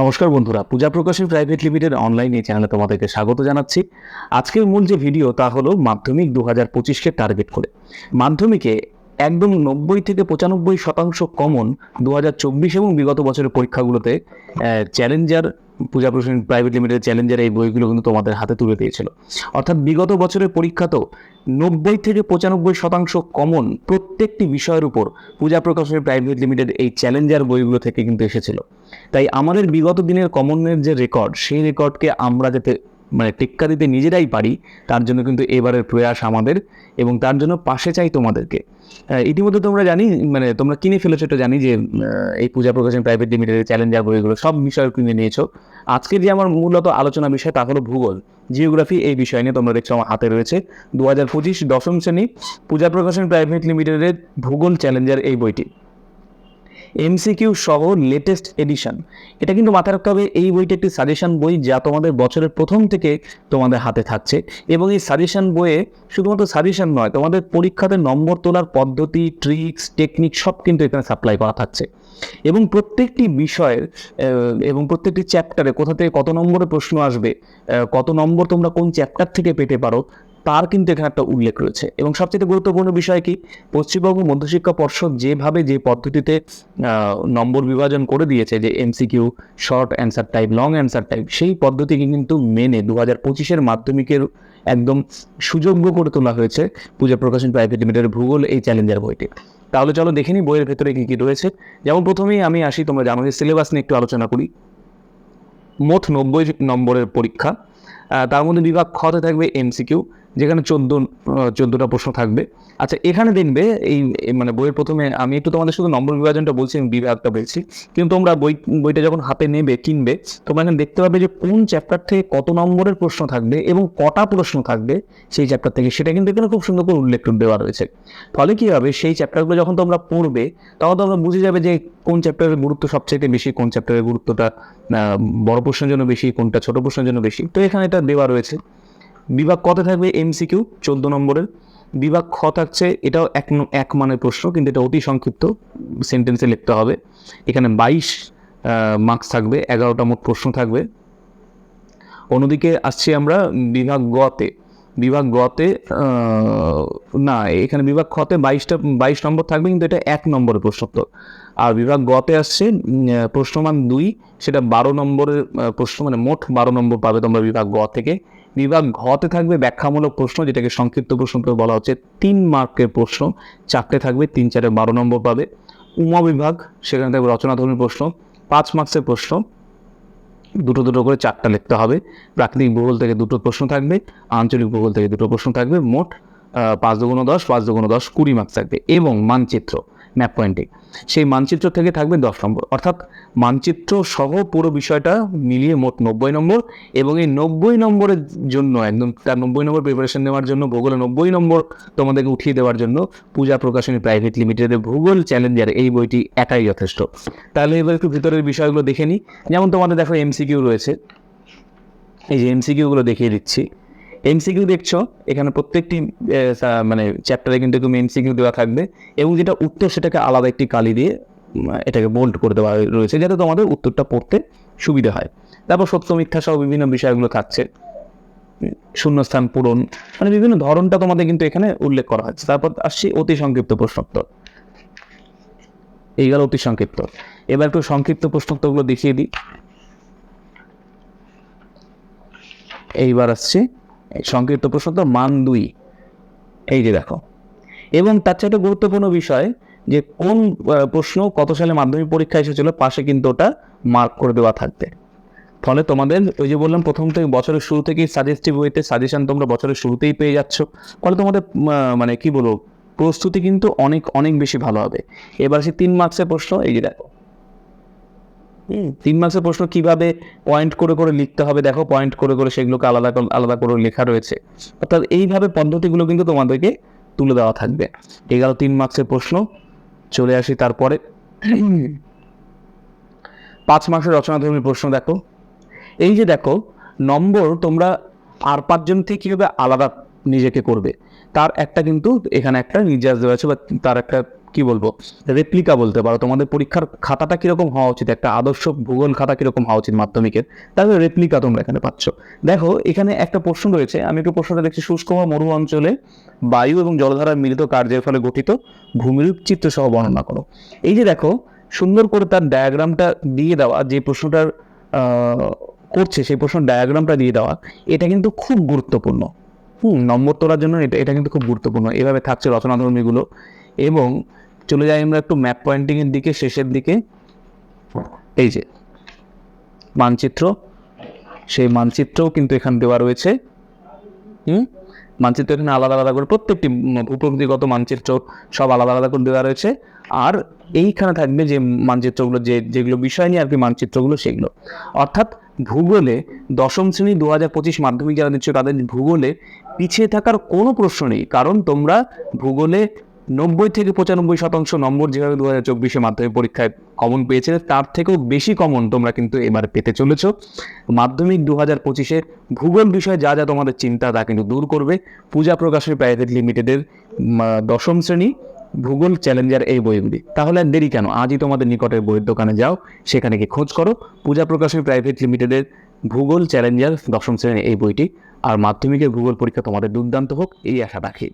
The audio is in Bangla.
নমস্কার বন্ধুরা, পূজা প্রকাশের প্রাইভেট লিমিটেড অনলাইন এই চ্যানেলে তোমাদেরকে স্বাগত জানাচ্ছি। আজকের মূল যে ভিডিও তা হলো মাধ্যমিক দু হাজার পঁচিশকে টার্গেট করে। মাধ্যমিকে একদম নব্বই থেকে পঁচানব্বই শতাংশ কমন দু হাজার চব্বিশ এবং বিগত বছরের পরীক্ষাগুলোতে চ্যালেঞ্জার পূজা প্রসেন প্রাইভেট লিমিটেড চ্যালেঞ্জের এই বইগুলো কিন্তু তোমাদের হাতে তুলে দিয়েছিল। অর্থাৎ বিগত বছরের তো নব্বই থেকে পঁচানব্বই শতাংশ কমন প্রত্যেকটি বিষয়ের উপর পূজা প্রকাশনের প্রাইভেট লিমিটেড এই চ্যালেঞ্জার বইগুলো থেকে কিন্তু এসেছিল। তাই আমাদের বিগত দিনের কমনের যে রেকর্ড সেই রেকর্ডকে আমরা যাতে মানে টেক্কা দিতে নিজেরাই পারি, তার জন্য কিন্তু এবারের প্রয়াস আমাদের এবং তার জন্য পাশে চাই তোমাদেরকে। ইতিমধ্যে তোমরা জানি মানে তোমরা কিনে ফেলেছো, এটা জানি যে এই পূজা প্রকাশন প্রাইভেট লিমিটেডের চ্যালেঞ্জার বইগুলো সব বিষয় কিনে নিয়েছো। আজকে যে আমার মূলত আলোচনা বিষয়, তা হলো ভূগোল জিওগ্রাফি এই বিষয় নিয়ে তোমরা দেখছ আমার হাতে রয়েছে। দু হাজার পঁচিশ দশম শ্রেণি পূজা প্রকাশন প্রাইভেট লিমিটেডের ভূগোল চ্যালেঞ্জার এই বইটি। এমসিকিউ সহ লেটেস্ট এডিশন এটা কিন্তু মাথায় রাখতে হবে, এই বইটা একটি সাজেশন বই যা তোমাদের বছরের প্রথম থেকে তোমাদের হাতে থাকছে। এবং এই সাজেশন বইয়ে শুধুমাত্র সাজেশন নয়, তোমাদের পরীক্ষাতে নম্বর তোলার পদ্ধতি ট্রিক্স টেকনিক সব কিন্তু এখানে সাপ্লাই করা থাকছে। এবং প্রত্যেকটি বিষয়ের এবং প্রত্যেকটি চ্যাপ্টারে কোথা থেকে কত নম্বরের প্রশ্ন আসবে কত নম্বর তোমরা কোন চ্যাপ্টার থেকে পেতে পারো তার কিন্তু এখানে একটা উল্লেখ রয়েছে। এবং সবচেয়ে গুরুত্বপূর্ণ বিষয় কি? পশ্চিমবঙ্গ মধ্যশিক্ষা পর্ষদ যেভাবে যে পদ্ধতিতে নম্বর বিভাজন করে দিয়েছে যে MCQ short answer type long answer type সেই পদ্ধতিকে কিন্তু মেনে দু হাজার পঁচিশের মাধ্যমিকের একদম সুযোগ্য করে তোলা হয়েছে পূজা প্রকাশন প্রাইভেট লিমিটেডের ভূগোল এই চ্যালেঞ্জার বইটি। তাহলে চলো দেখে নিই বইয়ের ভেতরে কী কী রয়েছে। যেমন প্রথমেই আমি আসি, তোমরা জানো যে সিলেবাস নিয়ে একটু আলোচনা করি। মোট নব্বই নম্বরের পরীক্ষা তার মধ্যে বিভাগ খতে থাকবে এমসিকিউ যেখানে চোদ্দ চোদ্দোটা প্রশ্ন থাকবে। আচ্ছা এখানে দেখবে এই মানে বইয়ের প্রথমে আমি একটু তোমাদের শুধু নম্বর বিভাজনটা বলছি, আমি বিভাগটা বলছি। কিন্তু তোমরা বই, বইটা যখন হাতে নেবে, কিনবে, তোমরা এখানে দেখতে পাবে যে কোন চ্যাপ্টার থেকে কত নম্বরের প্রশ্ন থাকবে এবং কটা প্রশ্ন থাকবে সেই চ্যাপ্টার থেকে। সেটা কিন্তু এখানে খুব সুন্দর করে উল্লেখ দেওয়া রয়েছে। ফলে কী হবে? সেই চ্যাপ্টারগুলো যখন তোমরা পড়বে, তখন তোমরা বুঝে যাবে যে কোন চ্যাপ্টারের গুরুত্ব সবচেয়ে বেশি, কোন চ্যাপ্টারের গুরুত্বটা বড় প্রশ্নের জন্য বেশি, কোনটা ছোট প্রশ্নের জন্য বেশি। তো এখানে এটা দেওয়া রয়েছে। বিভাগ কতে থাকবে এমসিকিউ চোদ্দ নম্বরের। বিভাগ খ থাকছে, এটাও এক এক মানের প্রশ্ন, কিন্তু এটা অতি সংক্ষিপ্ত সেন্টেন্সে লিখতে হবে। এখানে বাইশ মার্কস থাকবে, এগারোটা মোট প্রশ্ন থাকবে। অন্যদিকে আসছি আমরা বিভাগ গতে। বিভাগ গতে না, এখানে বিভাগ খতে বাইশটা, বাইশ নম্বর থাকবে, কিন্তু এটা এক নম্বরের প্রশ্নোত্তর। আর বিভাগ গতে আসছে প্রশ্নমান দুই, সেটা বারো নম্বরের প্রশ্ন মানে মোট বারো নম্বর পাবে তোমরা বিভাগ গ থেকে। বিভাগ ঘতে থাকবে ব্যাখ্যামূলক প্রশ্ন, যেটাকে সংক্ষিপ্ত প্রশ্ন তো বলা হচ্ছে তিন মার্কের প্রশ্ন। চারটে থাকবে, তিন চারে বারো নম্বর পাবে। উমা বিভাগ, সেখানে থাকবে রচনাধর্মী প্রশ্ন। পাঁচ মার্কসের প্রশ্ন। দুটো দুটো করে চারটা লিখতে হবে। প্রাকৃতিক ভূগোল থেকে দুটো প্রশ্ন থাকবে, আঞ্চলিক ভূগোল থেকে দুটো প্রশ্ন থাকবে। মোট পাঁচ দুগুণ দশ, পাঁচ দুগুণ দশ, কুড়ি মার্কস থাকবে। এবং মানচিত্র, ম্যাপ পয়েন্টিং। সেই মানচিত্র থেকে থাকবে দশ নম্বর। অর্থাৎ মানচিত্র সহ পুরো বিষয়টা মিলিয়ে মোট নব্বই নম্বর এবং এই নব্বই নম্বরের জন্য একদম তার নব্বই নম্বর প্রিপারেশন নেওয়ার জন্য ভূগোলে নব্বই নম্বর তোমাদেরকে উঠিয়ে দেওয়ার জন্য পূজা প্রকাশনী প্রাইভেট লিমিটেডের ভূগোল চ্যালেঞ্জার এই বইটি একাই যথেষ্ট। তাহলে এবার একটু ভিতরের বিষয়গুলো দেখে নিই। যেমন তোমাদের দেখো এমসিকিউ রয়েছে। এই যে এমসিকিউগুলো দেখিয়ে দিচ্ছি। এমসিকিউ দেখছ? এখানে প্রত্যেকটি মানে চ্যাপ্টারে কিন্তু তুমি এমসিকিউ দেওয়া থাকবে এবং যেটা উত্তর সেটাকে আলাদা একটি কালি দিয়ে এটাকে বোল্ড করে দেওয়া রয়েছে যাতে তোমাদের উত্তরটা পড়তে সুবিধা হয়। তারপর সত্য, মিথ্যা সহ বিভিন্ন বিষয়গুলো থাকছে। শূন্যস্থান পূরণ মানে বিভিন্ন ধরনটা তোমাদের কিন্তু এখানে উল্লেখ করা হচ্ছে তারপর আসছি অতি সংক্ষিপ্ত প্রশ্নোত্তর। এই গেল অতি সংক্ষিপ্ত এবার একটু সংক্ষিপ্ত প্রশ্নোত্তরগুলো দেখিয়ে দিই। এইবার আসছে। সংক্ষিপ্ত প্রশ্নোত্তর, মান দুই। এই যে দেখো। এবং তার চাইতে গুরুত্বপূর্ণ বিষয় যে কোন প্রশ্ন কত সালে মাধ্যমিক পরীক্ষা এসেছিল, পাশে কিন্তু ওটা মার্ক করে দেওয়া থাকবে। ফলে তোমাদের, ওই যে বললাম প্রথম থেকে বছরের শুরু থেকেই সাজেস্টিভ ওয়েতে সাজেশন তোমরা বছরের শুরুতেই পেয়ে যাচ্ছ। ফলে তোমাদের মানে কি বলব, প্রস্তুতি কিন্তু অনেক অনেক বেশি ভালো হবে। এবার সে তিন মার্কসের প্রশ্ন, এই যে দেখো। তিন মার্কসের প্রশ্ন কীভাবে পয়েন্ট করে করে লিখতে হবে? দেখো পয়েন্ট করে করে সেগুলোকে আলাদা আলাদা করে লেখা রয়েছে। অর্থাৎ এইভাবে পদ্ধতিগুলো কিন্তু তোমাদেরকে তুলে দেওয়া থাকবে। এগারো তিন মার্কসের প্রশ্ন। চলে আসি তারপরে। পাঁচ মাসের মার্কসের রচনাধর্মী প্রশ্ন দেখো। এই যে দেখো, নম্বর তোমরা আর পাঁচজন থেকে কীভাবে আলাদা নিজেকে করবে? তার একটা কিন্তু এখানে একটা নির্যাস দেওয়া আছে বা তার একটা কি বলব? রেপ্লিকা বলতে পারো। তোমাদের পরীক্ষার খাতাটা কীরকম হওয়া উচিত? একটা আদর্শ ভূগোল খাতা কীরকম হওয়া উচিত মাধ্যমিকের? তাহলে রেপ্লিকা তোমরা এখানে পাচ্ছ। দেখো, এখানে একটা প্রশ্ন রয়েছে। আমি একটু প্রশ্নটা দেখছি। শুষ্ক বা মরু অঞ্চলে বায়ু এবং জলধারার মিলিত কার্যের ফলে গঠিত ভূমিরূপ চিত্র সহ বর্ণনা করো। এই যে দেখো, সুন্দর করে তার ডায়াগ্রামটা দিয়ে দেওয়া, যে প্রশ্নটার করছে, সেই প্রশ্ন ডায়াগ্রামটা দিয়ে দেওয়া, এটা কিন্তু খুব গুরুত্বপূর্ণ। হুম, নম্বর তোলার জন্য এটা এটা কিন্তু খুব গুরুত্বপূর্ণ। এভাবে থাকছে রচনাধর্মীগুলো। এবং চলে যাই আমরা একটু ম্যাপ পয়েন্টিংয়ের দিকে, শেষের দিকে। এই যে, মানচিত্র, সেই মানচিত্রও কিন্তু এখানে দেওয়া রয়েছে। হুম? মানচিত্র এখানে আলাদা আলাদা করে প্রত্যেকটি ভূপ্রকৃতিগত মানচিত্র সব আলাদা আলাদা করে দেওয়া রয়েছে। আর এইখানে থাকবে যে মানচিত্রগুলো, যে যেগুলো বিষয় নিয়ে আর কি মানচিত্রগুলো, সেগুলো। অর্থাৎ ভূগোলে দশম শ্রেণি দু হাজার পঁচিশ মাধ্যমিক যারা দিচ্ছ তাদের ভূগোলে পিছিয়ে থাকার কোনো প্রশ্ন নেই। কারণ তোমরা ভূগোলে নব্বই থেকে পঁচানব্বই শতাংশ নম্বর যেভাবে দু হাজার চব্বিশে মাধ্যমিক পরীক্ষায় কমন পেয়েছিলে, তার থেকেও বেশি কমন তোমরা কিন্তু এবার পেতে চলেছো। মাধ্যমিক দু হাজার পঁচিশে ভূগোল বিষয়ে যা যা তোমাদের চিন্তা তা কিন্তু দূর করবে। পূজা প্রকাশের প্রাইভেট লিমিটেডের দশম শ্রেণি ভূগোল চ্যালেঞ্জার এই বইগুলি। তাহলে আর দেরি কেন? আজই তোমাদের নিকটের বইয়ের দোকানে যাও, সেখানে গিয়ে খোঁজ করো। পূজা প্রকাশের প্রাইভেট লিমিটেডের ভূগোল চ্যালেঞ্জার দশম শ্রেণির এই বইটি। আর মাধ্যমিকের ভূগোল পরীক্ষা তোমাদের দুর্দান্ত হোক, এই আশা রাখি।